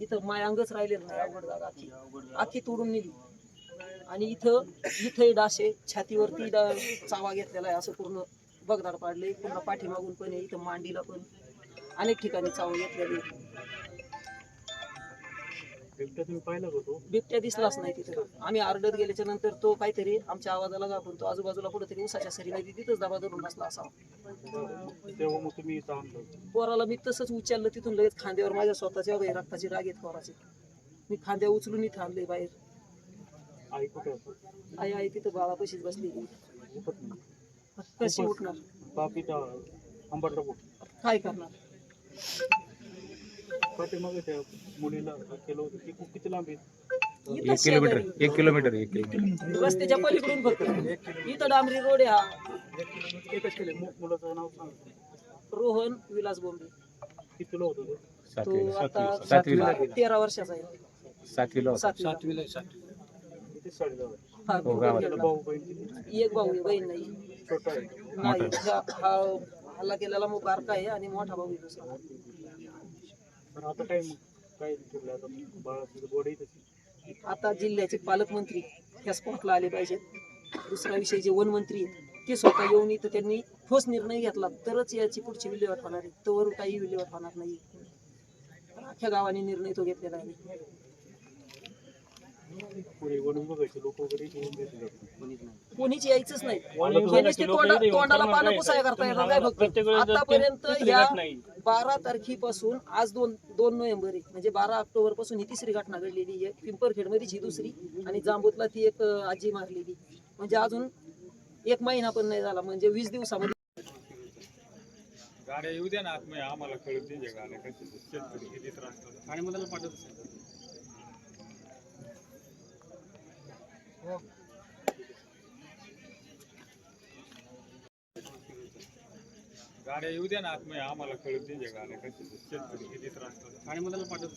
इथं माय अंगच राहिलेलं नाही अवघड जागा आखी. आखी तोडून नेली. आणि इथं इथंही डासे छातीवरती डा- चावा घेतलेला आहे असं पूर्ण बगदार पाडले पूर्ण पाठीमागून पण आहे इथं मांडीला पण अनेक ठिकाणी चावा घेतलेले बिबट्या तुम्ही पाहिला का तो? बिबट्या दिसलाच नाही तिथं. आम्ही आरडत गेल्याच्यानंतर तो काहीतरी आमच्या आवाजाला घाबरून तो आजूबाजूला कुठेतरी उसाच्या सरी नदी तिथंच दाबा धरून बसला असावा. तेव्हा मग तुम्ही इथं आणलं पोराला मी तसंच उचललं तिथून लगेच खांद्यावर माझ्या स्वतःच्या बाहेर रक्ताची राग येत पोराची. मी खांद्या उचलून इथं आणले बाहेर. आई कुठे आई आई तिथं बाळापाशीच बसली नाही. कशी उठणार? बाप इथं अंबरला कुठं काय करणार? पाठीमागे त्या मुलीला केलं होतं. ती खूप किती लांब आहे? इथं एक किलोमीटर. एक किलोमीटर एक किलोमीटर. रस्त्याच्या पलीकडून फक्त. इथं डांबरी रोड आहे हा. एकच केले मुलाचं नाव सांग. रोहन विलास बोंबे. कितीला होतं तो? तो सातवीला आता सातवीला तेरा वर्षाचा आहे. सातवीला होता. सातवीला. किती साडे दहा हा, हो, गावात. त्याला भाऊ बहीण किती? एक भाऊ आहे, बहीण नाही. छोटा आहे. नाही हा हा हल्ला केलेला मग बारका आहे आणि मोठा भाऊ आहे दुसरा. पण आता काय मग काय आता बाळाची बॉडी तशी. आता जिल्ह्याचे पालकमंत्री त्या स्पॉटला आले पाहिजेत. दुसरा विषय जे वनमंत्री आहेत ते स्वतः येऊन इथं त्यांनी ठोस निर्णय घेतला. तरच याची पुढची विल्हेवाट होणार आहे. तोवर काही विल्हेवाट होणार नाही अख्ख्या गावाने निर्णय तो घेतलेला आहे. कोणीच यायचंच नाही. तोंडा तोंडाला पानं पुसाय करता येणार नाही फक्त. आतापर्यंत या बारा तारखेपासून आज दोन दोन नोव्हेंबर आहे. म्हणजे बारा ऑक्टोबरपासून ही तिसरी घटना घडलेली आहे. पिंपरखेड मध्येच ही दुसरी आणि जांबूतला ती एक आजी मारलेली. म्हणजे अजून एक महिना पण नाही झाला. म्हणजे वीस दिवसामध्ये गाड्या येऊ द्या ना आत्मय आम्हाला कळत गाड्या कशी शेतकरी किती त्रास करतात. आणि मला पाठवत. गाड्या येऊ द्या ना आतमध्ये आम्हाला कळते दे गाड्या किती त्रास आणि मला पाठवत